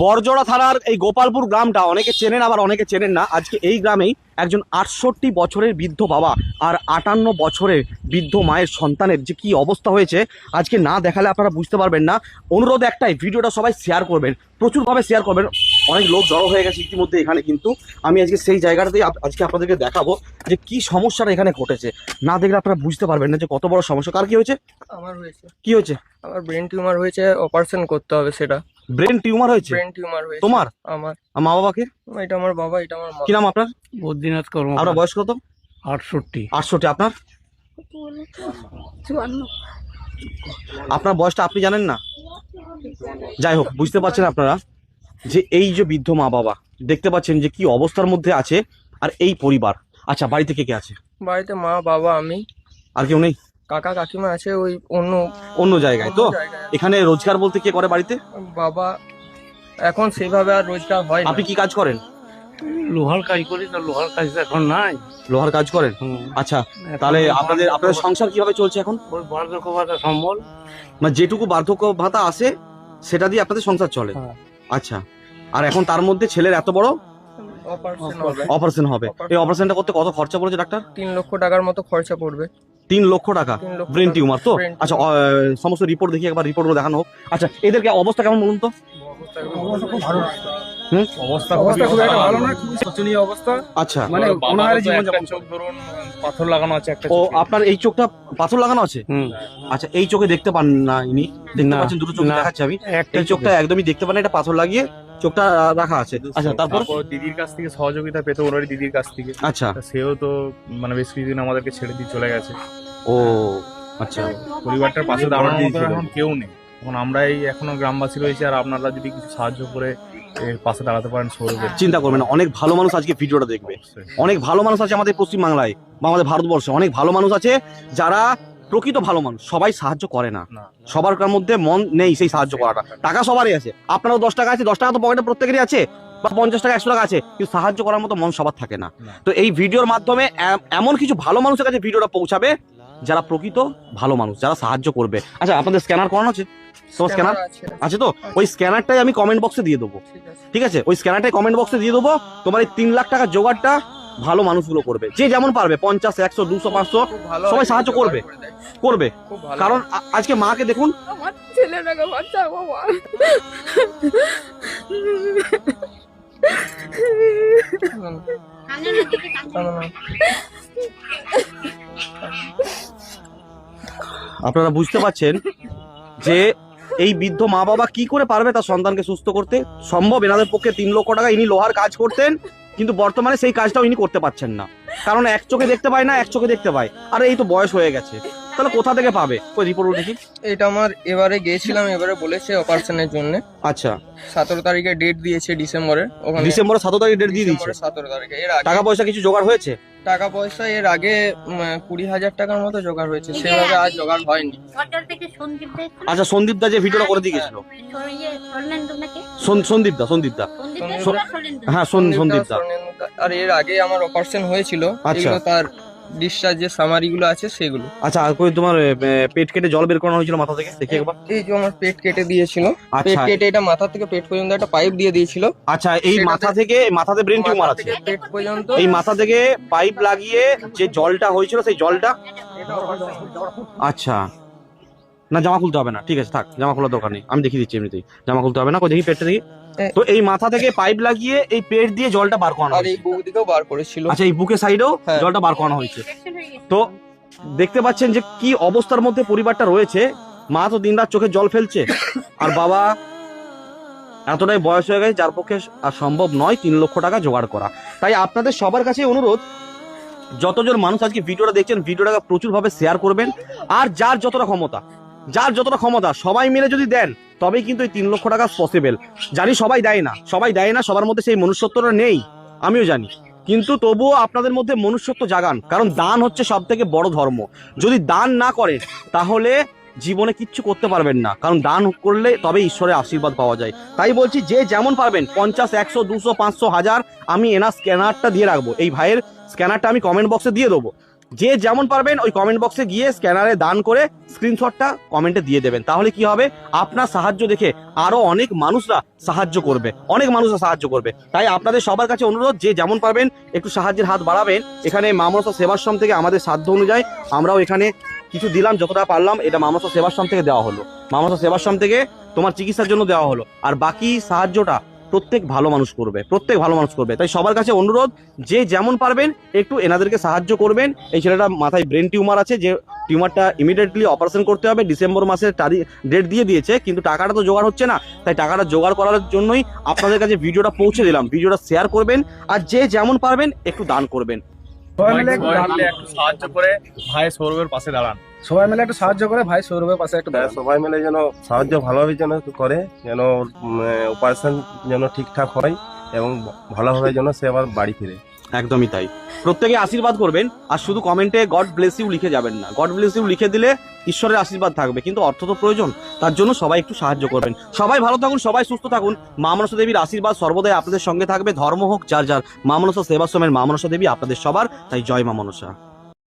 বরজোড়া থানার এই গোপালপুর গ্রামটা অনেকে চেনেন আবার অনেকে চেনেন না। আজকে এই গ্রামেই একজন আটষট্টি বছরের বৃদ্ধ বাবা আর আটান্ন বছরের বৃদ্ধ মায়ের সন্তানের যে কি অবস্থা হয়েছে আজকে না দেখালে আপনারা বুঝতে পারবেন না। অনুরোধ একটাই ভিডিওটা সবাই শেয়ার করবেন প্রচুরভাবে শেয়ার করবেন। অনেক লোক জড়ো হয়ে গেছে ইতিমধ্যে এখানে কিন্তু। আমি আজকে সেই জায়গাটাতেই আজকে আপনাদেরকে দেখাবো যে কি সমস্যাটা এখানে ঘটেছে। না দেখলে আপনারা বুঝতে পারবেন না যে কত বড় সমস্যা। কার কি হয়েছে? আমার হয়েছে। কি হয়েছে? আমার ব্রেন টিউমার হয়েছে অপারেশন করতে হবে সেটা। ব্রেন টিউমার হয়েছে? ব্রেন টিউমার হয়েছে। তোমার? আমার। আর মা বাবাকে? এটা আমার বাবা এটা আমার মা। কি নাম আপনার? বদ্রীনাথ আপনার বয়স কত? আটষট্টি। আটষট্টি। আপনার? আপনার বয়সটা আপনি জানেন না? যাই হোক বুঝতে পারছেন আপনারা যে এই যে বৃদ্ধ মা বাবা দেখতে পাচ্ছেন যে কি অবস্থার মধ্যে আছে আর এই পরিবার। আচ্ছা বাড়িতে কে কে আছে? বাড়িতে মা বাবা আমি। আর কেউ নেই? কাকা কাকিমা আছে ওই অন্য অন্য জায়গায় তো। এখানে রোজগার বলতে কে করে বাড়িতে? বাবা এখন সেভাবে আর রোজগার হয় আপনি কি কাজ করেন? লোহার কাজ করি না লোহার কাজ তো এখন নাই। লোহার কাজ করেন? আচ্ছা তাহলে আপনাদের আপনাদের সংসার কীভাবে চলছে এখন? ওই বার্ধক্য ভাতা সম্বল। মানে যেটুকু বার্ধক্য ভাতা আসে সেটা দিয়ে আপনাদের সংসার চলে। হ্যাঁ। আচ্ছা আর এখন তার মধ্যে ছেলের এত বড়? অপারেশন হবে। অপারেশন হবে। এই অপারেশনটা করতে কত খরচা পড়েছে ডাক্তার? তিন লক্ষ টাকার মতো খরচা পড়বে। তিন লক্ষ টাকা। ব্রেন টিউমার তো? আচ্ছা সমস্ত রিপোর্ট দেখি একবার রিপোর্টগুলো দেখানো হোক। আচ্ছা এদেরকে অবস্থা কেমন বলুন তো? হুম? অবস্থা অবস্থা খুব ভালো না শোচনীয় অবস্থা। আচ্ছা। মানে চোখ ধরুন পাথর লাগানো আছে একটা ও আপনার এই চোখটা পাথর লাগানো আছে? হুম। আচ্ছা এই চোখে দেখতে পান না ইনি? দেখতে না, পাচ্ছেন দুটো চোখ না। দেখাচ্ছি আমি। একটা এই চোখটা একদমই দেখতে পান না, এটা পাথর লাগিয়ে চোখটা রাখা আছে। আচ্ছা তারপর? তারপর দিদির কাছ থেকে সহযোগিতা পেতো ওনারই দিদির কাছ থেকে। আচ্ছা। তা সেও তো মানে বেশ কিছুদিন আমাদেরকে ছেড়ে দিয়ে চলে গেছে। ও আচ্ছা। পরিবারটার পাশে দাঁড়ানোর মতো এখন কেউ নেই। এখন আমরাই এখনও গ্রামবাসী রয়েছে আর আপনারা যদি কিছু সাহায্য করে এর পাশে দাঁড়াতে পারেন সৌরভের। চিন্তা করবেন না অনেক ভালো মানুষ আজকে ভিডিওটা দেখবে। অবশ্যই। অনেক ভালো মানুষ আছে আমাদের পশ্চিম বাংলায় বা আমাদের ভারতবর্ষে। অনেক ভালো মানুষ আছে যারা প্রকৃত ভালো মানুষ সবাই সাহায্য করে না। সবার মধ্যে মন নেই সেই সাহায্য করাটা। টাকা সবারই আছে। আপনারও দশ টাকা আছে দশ টাকা তো পকেটে প্রত্যেকেরই আছে বা পঞ্চাশ টাকা একশো টাকা আছে কিন্তু সাহায্য করার মতো মন সবার থাকে না। তো এই ভিডিওর মাধ্যমে এম- এমন কিছু ভালো মানুষের কাছে ভিডিওটা পৌঁছাবে যারা প্রকৃত ভালো মানুষ যারা সাহায্য করবে। আচ্ছা আপনাদের স্ক্যানার করানো আছে? তোমার স্ক্যানার আছে। আছে তো? ওই স্ক্যানারটাই আমি কমেন্ট বক্সে দিয়ে দেবো। ঠিক আছে। ওই স্ক্যানারটাই কমেন্ট বক্সে দিয়ে দেবো। তোমার এই তিন লাখ টাকার জোগাড়টা ভালো মানুষগুলো করবে। যে যেমন পারবে পঞ্চাশ একশো দুশো পাঁচশো সবাই সাহায্য করবে। করবে। কারণ আজকে মাকে দেখুন। আপনারা বুঝতে পারছেন যে এই বৃদ্ধ মা বাবা কি করে পারবে তার সন্তানকে সুস্থ করতে? সম্ভব এনাদের পক্ষে তিন লক্ষ টাকা ইনি লোহার কাজ করতেন। কিন্তু বর্তমানে সেই কাজটাও ইনি করতে পারছেন না। কারণ এক চোখে দেখতে পায় না এক চোখে দেখতে পায়। আর এই তো বয়স হয়ে গেছে। তাহলে কোথা থেকে পাবে? ওই রিপোর্ট দেখি এটা আমার এবারে গিয়েছিলাম এবারে বলেছে অপারেশনের জন্য। আচ্ছা। সতেরো তারিখে ডেট দিয়েছে ডিসেম্বরের ওখানে ডিসেম্বরের সতেরো তারিখ ডেট দিয়ে দিয়েছে সতেরো তারিখে এর আগে। টাকা পয়সা কিছু জোগাড় হয়েছে? টাকা পয়সা এর আগে কুড়ি হাজার টাকার মতো জোগাড় হয়েছে। সেভাবে আর জোগাড় হয়নি। হোটেল থেকে সন্দীপ দা এসেছিল। আচ্ছা সন্দীপ দা যে ভিডিওটা করে দিয়ে গেছিল ইয়ে, সন্দীপ দা সন্দীপ দা। হ্যাঁ সন- সন্দীপ দা আর এর আগে আমার অপারেশন হয়েছিল আচ্ছা। এগুলো তার ডিসচার্জ যে সামারি গুলো আছে সেগুলো। আচ্ছা আর কই তোমার পেট কেটে জল বের করানো হয়েছিল মাথা থেকে? দেখি একবার। এই যে আমার পেট কেটে দিয়েছিল পেট আচ্ছা কেটে এটা মাথা থেকে পেট পর্যন্ত একটা পাইপ দিয়ে দিয়েছিল। আচ্ছা এই মাথা থেকে মাথাতে ব্রেন টিউমার আছে? পেট পর্যন্ত এই মাথা থেকে পাইপ লাগিয়ে যে জলটা হয়েছিল সেই জলটা আচ্ছা। না জামা খুলতে হবে না। ঠিক আছে থাক জামা খোলার দরকার নেই। আমি দেখিয়ে দিচ্ছি এমনিতেই। জামা খুলতে হবে না। কই দেখি পেটটা দেখি। তো এই মাথা থেকে পাইপ লাগিয়ে এই পেট দিয়ে জলটা বার করানো আর এই বুক দিকেও বার করেছিল। আচ্ছা এই বুকের সাইডেও হ্যাঁ। জলটা বার করানো হয়েছে। হয়ে। তো দেখতে পাচ্ছেন যে কি অবস্থার মধ্যে পরিবারটা রয়েছে। মা তো দিনরাত চোখে জল ফেলছে। আর বাবা এতটাই বয়স হয়ে গেছে যার পক্ষে আর সম্ভব নয় তিন লক্ষ টাকা জোগাড় করা। তাই আপনাদের সবার কাছে অনুরোধ যতজন মানুষ আজকে ভিডিওটা দেখছেন ভিডিওটাকে প্রচুরভাবে শেয়ার করবেন। আর যার যতটা ক্ষমতা যার যতটা ক্ষমতা সবাই মিলে যদি দেন, তবেই কিন্তু এই তিন লক্ষ টাকা পসিবল জানি সবাই দেয় না, সবাই দেয় না, সবার মধ্যে সেই মনুষ্যত্বটা নেই, আমিও জানি। কিন্তু তবুও আপনাদের মধ্যে মনুষ্যত্ব জাগান, কারণ দান হচ্ছে সব থেকে বড় ধর্ম। যদি দান না করেন, তাহলে জীবনে কিচ্ছু করতে পারবেন না, কারণ দান করলে তবে ঈশ্বরের আশীর্বাদ পাওয়া যায়। তাই বলছি, যে যেমন পারবেন, পঞ্চাশ, একশো, দুশো, পাঁচশো, হাজার, আমি এনার স্ক্যানারটা দিয়ে রাখব। এই ভাইয়ের স্ক্যানারটা আমি কমেন্ট বক্সে দিয়ে দেবো। যে যেমন পারবেন ওই কমেন্ট বক্সে গিয়ে স্ক্যানারে দান করে স্ক্রিনশটটা কমেন্টে দিয়ে দেবেন। তাহলে কি হবে? আপনার সাহায্য দেখে আরও অনেক মানুষরা সাহায্য করবে। অনেক মানুষরা সাহায্য করবে। তাই আপনাদের সবার কাছে অনুরোধ, যে যেমন পারবেন একটু সাহায্যের হাত বাড়াবেন। এখানে মামরসা সেবাশ্রম থেকে আমাদের সাধ্য অনুযায়ী আমরাও এখানে কিছু দিলাম, যতটা পারলাম এটা মামরসা সেবাশ্রম থেকে দেওয়া হলো। মামরসা সেবাশ্রম থেকে তোমার চিকিৎসার জন্য দেওয়া হলো। আর বাকি সাহায্যটা প্রত্যেক ভালো মানুষ করবে, প্রত্যেক ভালো মানুষ করবে। তাই সবার কাছে অনুরোধ, যে যেমন পারবেন, একটু এনাদেরকে সাহায্য করবেন। এই ছেলেটা মাথায় ব্রেন টিউমার আছে, যে টিউমারটা ইমিডিয়েটলি অপারেশন করতে হবে, ডিসেম্বর মাসের তারিখ ডেট দিয়ে দিয়েছে, কিন্তু টাকাটা তো জোগাড় হচ্ছে না। তাই টাকাটা জোগাড় করার জন্যই আপনাদের কাছে ভিডিওটা পৌঁছে দিলাম। ভিডিওটা শেয়ার করবেন, আর যে যেমন পারবেন, একটু দান করবেন। সবাই মিলে একটু সাহায্য করে ভাই সৌরভের পাশে দাঁড়ান। সবাই মিলে একটু সাহায্য করে ভাই সৌরভের পাশে একটু হ্যাঁ, সবাই মিলে যেন সাহায্য ভালোভাবে যেন করে যেন অপারেশন যেন ঠিকঠাক হয় এবং ভালোভাবে যেন সে আবার বাড়ি ফিরে। একদমই তাই। প্রত্যেকে আশীর্বাদ করবেন, আর শুধু কমেন্টে গড ব্লেস ইউ লিখে যাবেন না। গড ব্লেস ইউ লিখে দিলে ঈশ্বরের আশীর্বাদ থাকবে, কিন্তু অর্থ তো প্রয়োজন। তার জন্য সবাই একটু সাহায্য করবেন। সবাই ভালো থাকুন, সবাই সুস্থ থাকুন। মা মনসা দেবীর আশীর্বাদ সর্বদাই আপনাদের সঙ্গে থাকবে। ধর্ম হোক, যার যার। মা মনসা সেবাশ্রমের মা মনসা দেবী আপনাদের সবার। তাই জয় মা মনসা।